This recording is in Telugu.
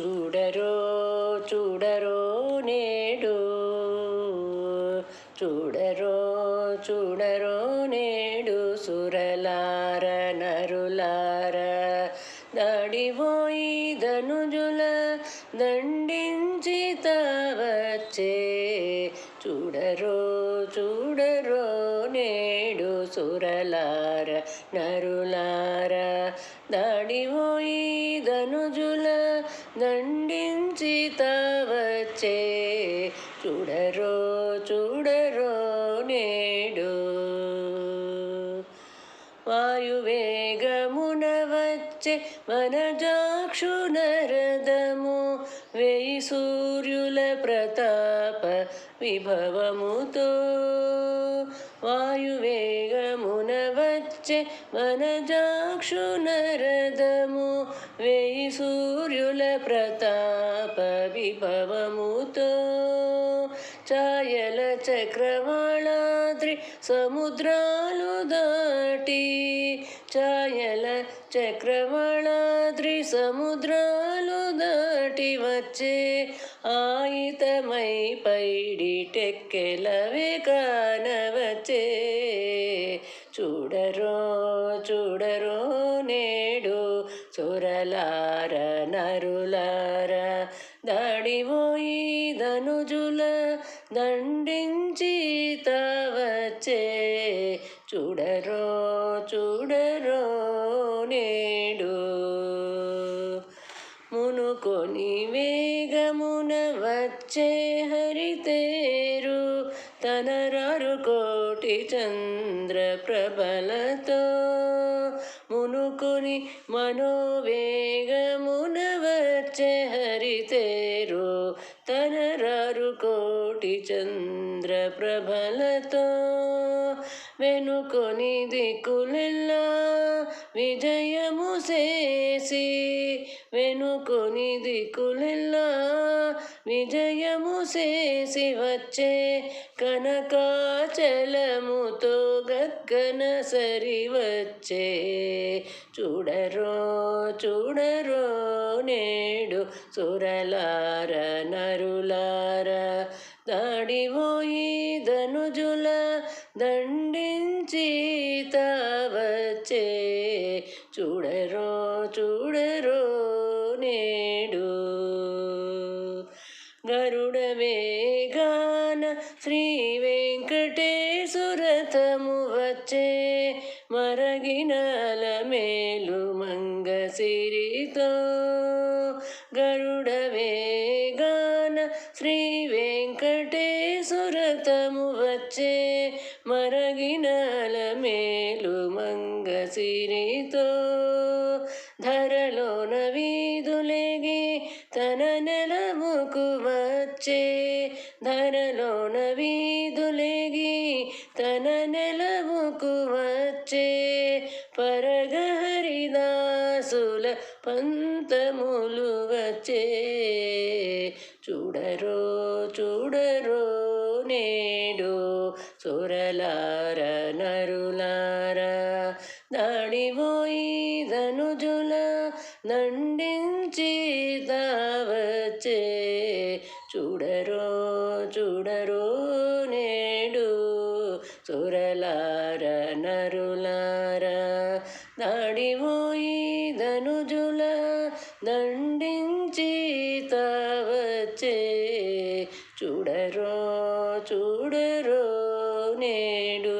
చూడరో చూడరో నేడు. చూడరో చూడరో నేడు సురలార నరులార. దాడిపోయి ధనుజుల దండించి తవచ్చే. చూడరో చూడరో నేడు సురలార నరులార. దాడిపోయి ధనుజు దండించి తవచ్చే చూడరో చూడరో నేడు. వాయువేగమున వచ్చే వనజాక్షు నరదము. వేయి సూర్యుల ప్రతాప విభవముతో. వాయువేగమున వచ్చే వనజాక్షు నరదము. వేయి సూర్యుల ప్రతాప విభవముతో ఛాయల చక్రవాళాద్రి సముద్రాలు దాటి ఛాయల చక్రవాళాద్రి సముద్రాలు దాటి వచ్చే ఆయితమై పైడి టెక్కెలవే కానవచ్చే. చూడరో చూడరో నేడు సురలార నరులార దాడిపోయి ధనుజుల దండించి తవచ్చే చూడరో చూడరో నేడు. మునుకొని వేగమున వచ్చే హరితేరు తనరారు కోటి చంద్ర ప్రబలతో మునుకొని మనోవేగమున వచ్చే హరితేరు. తనరారు కోటి చంద్ర ప్రభలతో వెనుకొని దిక్కులెల్లా విజయము చేసి వెనుకొని దిక్కులెల్లా విజయము చేసి వచ్చే కనకాచలముతో గగ్గన సరి వచ్చే. చూడరో చూడరో నేడు సురలార నరులార దాడిపోయి ధనుజుల దండించి తవచ్చే చూడరో చూడరో నేడు. గరుడ వేగాన శ్రీ వెంకటేశ్వరథము వచ్చే. మరగినల మేలు మంగ సిరితో మరగినల మేలు మంగ సిరితో ధరలోన వీధులేగి తన నెలముకు వచ్చే ధరలోన వీధులేగి తన నెలముకు వచ్చే పరగహరిదాసుల పంతములు వచ్చే చూడరో చూడరో నే సురలార నరులార దాడిపోయి ధనుజుల దండించి వచ్చే చూడరో చూడరో నేడు సురలార నరులార దాడిపోయి ధనుజుల దండించి వచ్చే చూడరో చూడరో నేడు